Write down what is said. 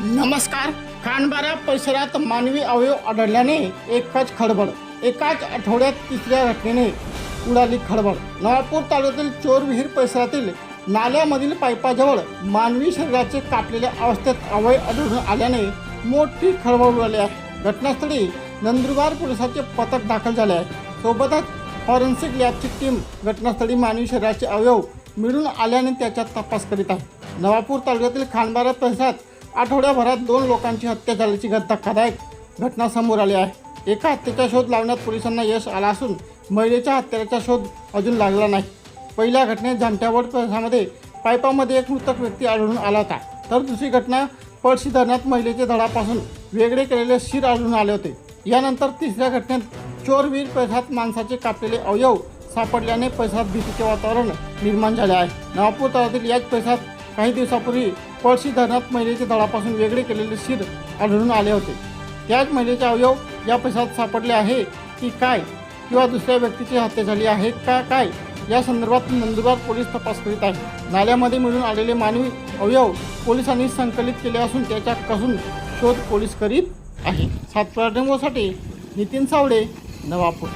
नमस्कार. खांडबारा परिसरात मानवी अवयव आढळल्याने एकच खळबळ एकाच आठवड्यात तिसऱ्या घटनेने उडाली खळबळ नवापूर तालुक्यातील चोरविहीर परिसरातील नाल्यामधील पाईपाजवळ मानवी शरीराचे कापलेल्या अवस्थेत अवयव आढळून आल्याने मोठी खळबळ उडाली आहे. घटनास्थळी नंदुरबार पोलिसांचे पथक दाखल झाले आहे. सोबतच फॉरेन्सिक लॅबची टीम घटनास्थळी मानवी शरीराचे अवयव मिळून आल्याने त्याचा तपास करीत आहे. नवापूर तालुक्यातील खानबारा परिसरात आठवड्याभरात दोन लोकांची हत्या झाल्याची धक्कादायक घटना समोर आली आहे. एका हत्येचा शोध लावण्यात पोलिसांना यश आला असून महिलेच्या हत्याराचा शोध अजून लागला नाही. पहिल्या घटनेत झांट्यावड प्रदेशामध्ये पायपामध्ये एक मृतक व्यक्ती आढळून आला होता. तर दुसरी घटना पळशी धरणात महिलेच्या धडापासून वेगळे केलेले शिर आढळून आले होते. यानंतर तिसऱ्या घटनेत चोरवीर पैशात माणसाचे कापलेले अवयव सापडल्याने पैशात भीतीचे वातावरण निर्माण झाले आहे. नवापूर तळातील याच पैशात काही दिवसापूर्वी पळशी धरणात महिलेच्या धडापासून वेगळे केलेले शिर आढळून आले होते. त्याच महिलेचे अवयव या पैशात सापडले आहे की काय? किंवा दुसऱ्या व्यक्तीची हत्या झाली आहे का काय? या संदर्भात नंदुरबार पोलीस तपास करीत आहे नाल्यामध्ये मिळून आलेले मानवी अवयव पोलिसांनी संकलित केले असून त्याच्या कसून शोध पोलीस करीत आहे सातपुडा डेमोसाठी नितीन सावडे नवापूर.